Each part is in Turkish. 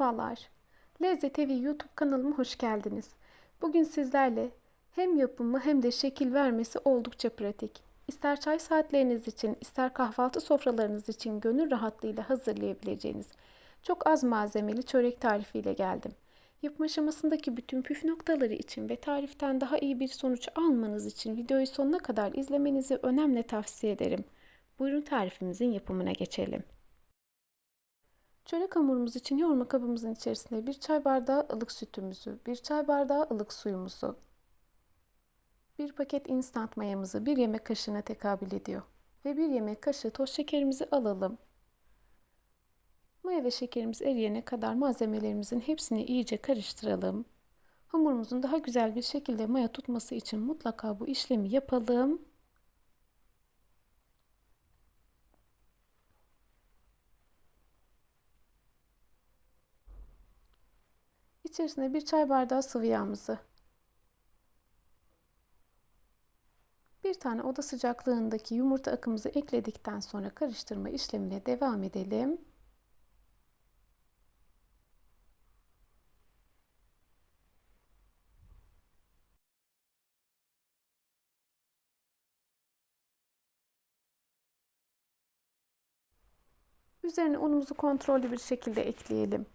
Merhabalar. Lezzet Evi YouTube kanalıma hoş geldiniz. Bugün sizlerle hem yapımı hem de şekil vermesi oldukça pratik. İster çay saatleriniz için, ister kahvaltı sofralarınız için gönül rahatlığıyla hazırlayabileceğiniz çok az malzemeli çörek tarifiyle geldim. Yapım aşamasındaki bütün püf noktaları için ve tariften daha iyi bir sonuç almanız için videoyu sonuna kadar izlemenizi önemli tavsiye ederim. Buyurun tarifimizin yapımına geçelim. Çörek hamurumuz için yoğurma kabımızın içerisine bir çay bardağı ılık sütümüzü, bir çay bardağı ılık suyumuzu, bir paket instant mayamızı bir yemek kaşığına tekabül ediyor. Ve bir yemek kaşığı toz şekerimizi alalım. Maya ve şekerimiz eriyene kadar malzemelerimizin hepsini iyice karıştıralım. Hamurumuzun daha güzel bir şekilde maya tutması için mutlaka bu işlemi yapalım. İçerisine bir çay bardağı sıvı yağımızı, bir tane oda sıcaklığındaki yumurta akımızı ekledikten sonra karıştırma işlemine devam edelim. Üzerine unumuzu kontrollü bir şekilde ekleyelim.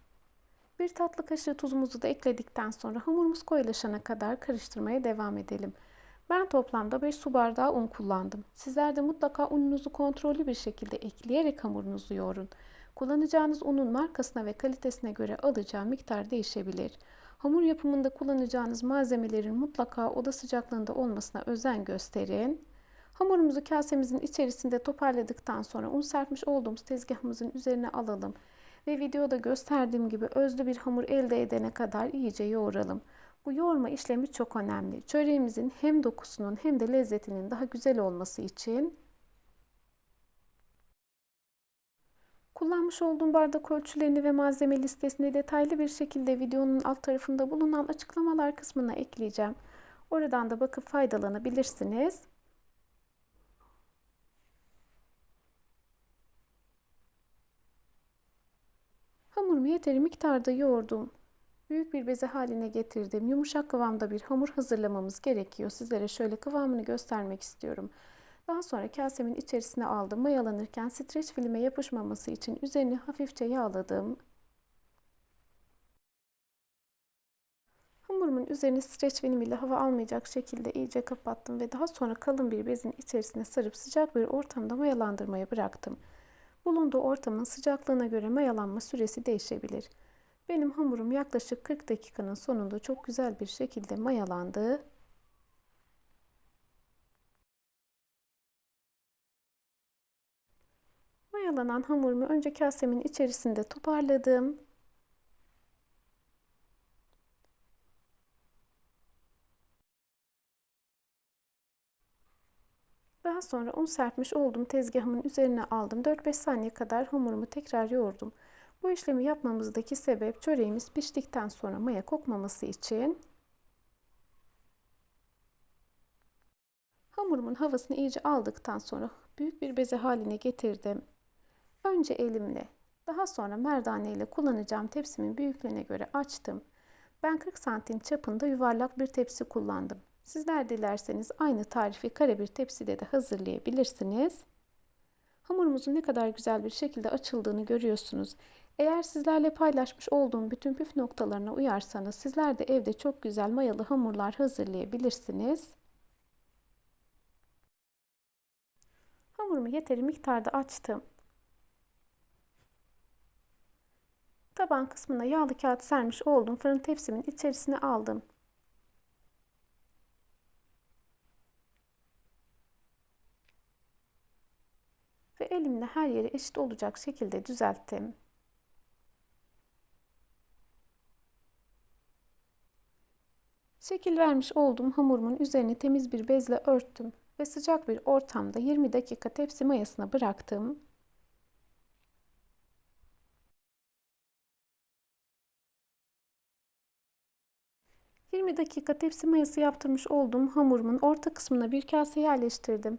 Bir tatlı kaşığı tuzumuzu da ekledikten sonra hamurumuz koyulaşana kadar karıştırmaya devam edelim. Ben toplamda 5 su bardağı un kullandım. Sizler de mutlaka ununuzu kontrollü bir şekilde ekleyerek hamurunuzu yoğurun. Kullanacağınız unun markasına ve kalitesine göre alacağı miktar değişebilir. Hamur yapımında kullanacağınız malzemelerin mutlaka oda sıcaklığında olmasına özen gösterin. Hamurumuzu kasemizin içerisinde toparladıktan sonra un serpmiş olduğumuz tezgahımızın üzerine alalım ve videoda gösterdiğim gibi özlü bir hamur elde edene kadar iyice yoğuralım. Bu yoğurma işlemi çok önemli. Çöreğimizin hem dokusunun hem de lezzetinin daha güzel olması için Kullanmış olduğum bardak ölçülerini ve malzeme listesini detaylı bir şekilde videonun alt tarafında bulunan açıklamalar kısmına ekleyeceğim. Oradan da bakıp faydalanabilirsiniz. Hamurumu yeteri miktarda yoğurdum. Büyük bir beze haline getirdim. Yumuşak kıvamda bir hamur hazırlamamız gerekiyor. Sizlere şöyle kıvamını göstermek istiyorum. Daha sonra kasemin içerisine aldım. Mayalanırken streç filme yapışmaması için üzerini hafifçe yağladım. Hamurumun üzerini streç film ile hava almayacak şekilde iyice kapattım ve daha sonra kalın bir bezin içerisine sarıp sıcak bir ortamda mayalandırmaya bıraktım. Bulunduğu ortamın sıcaklığına göre mayalanma süresi değişebilir. Benim hamurum yaklaşık 40 dakikanın sonunda çok güzel bir şekilde mayalandı. Mayalanan hamurumu önce kasemin içerisinde toparladım. Sonra un serpmiş olduğum tezgahımın üzerine aldım. 4-5 saniye kadar hamurumu tekrar yoğurdum. Bu işlemi yapmamızdaki sebep çöreğimiz piştikten sonra maya kokmaması için. Hamurumun havasını iyice aldıktan sonra büyük bir beze haline getirdim. Önce elimle, daha sonra merdane ile kullanacağım tepsimin büyüklüğüne göre açtım. Ben 40 santim çapında yuvarlak bir tepsi kullandım. Sizler dilerseniz aynı tarifi kare bir tepside de hazırlayabilirsiniz. Hamurumuzun ne kadar güzel bir şekilde açıldığını görüyorsunuz. Eğer sizlerle paylaşmış olduğum bütün püf noktalarına uyarsanız sizler de evde çok güzel mayalı hamurlar hazırlayabilirsiniz. Hamurumu yeteri miktarda açtım. Taban kısmına yağlı kağıt sermiş olduğum fırın tepsimin içerisine aldım. Ve elimle her yeri eşit olacak şekilde düzelttim. Şekil vermiş olduğum hamurumun üzerini temiz bir bezle örttüm ve sıcak bir ortamda 20 dakika tepsi mayasına bıraktım. ...20 dakika tepsi mayası yaptırmış olduğum hamurumun orta kısmına bir kase yerleştirdim.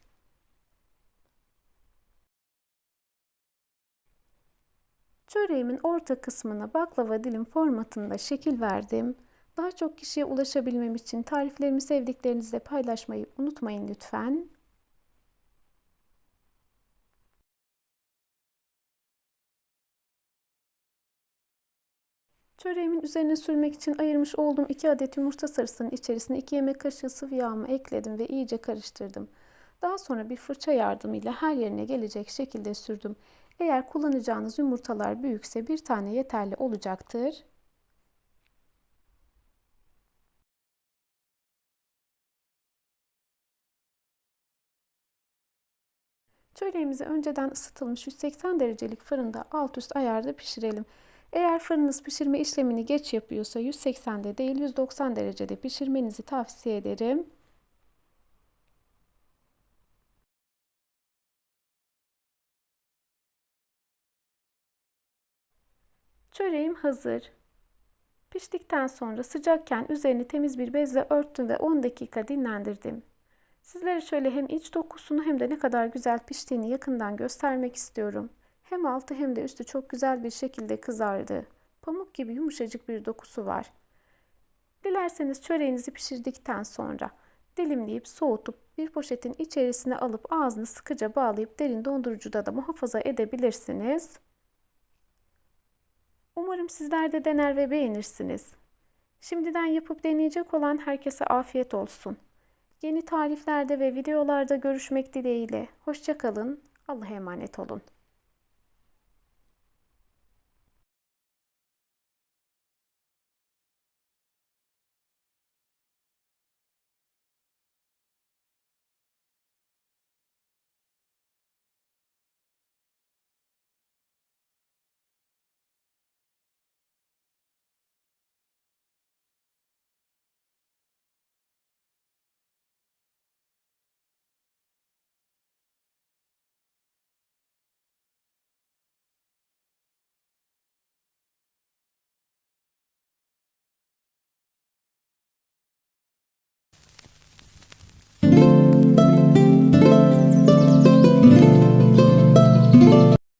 Çöreğimin orta kısmına baklava dilim formatında şekil verdim. Daha çok kişiye ulaşabilmem için tariflerimi sevdiklerinizle paylaşmayı unutmayın lütfen. Çöreğimin üzerine sürmek için ayırmış olduğum 2 adet yumurta sarısının içerisine 2 yemek kaşığı sıvı yağımı ekledim ve iyice karıştırdım. Daha sonra bir fırça yardımıyla her yerine gelecek şekilde sürdüm. Eğer kullanacağınız yumurtalar büyükse bir tane yeterli olacaktır. Çöreğimizi önceden ısıtılmış 180 derecelik fırında alt üst ayarda pişirelim. Eğer fırınız pişirme işlemini geç yapıyorsa 180'de değil 190 derecede pişirmenizi tavsiye ederim. Çöreğim hazır. Piştikten sonra sıcakken üzerini temiz bir bezle örttüm ve 10 dakika dinlendirdim. Sizlere şöyle hem iç dokusunu hem de ne kadar güzel piştiğini yakından göstermek istiyorum. Hem altı hem de üstü çok güzel bir şekilde kızardı. Pamuk gibi yumuşacık bir dokusu var. Dilerseniz çöreğinizi pişirdikten sonra dilimleyip soğutup bir poşetin içerisine alıp ağzını sıkıca bağlayıp derin dondurucuda da muhafaza edebilirsiniz. Umarım sizler de dener ve beğenirsiniz. Şimdiden yapıp deneyecek olan herkese afiyet olsun. Yeni tariflerde ve videolarda görüşmek dileğiyle. Hoşçakalın. Allah'a emanet olun.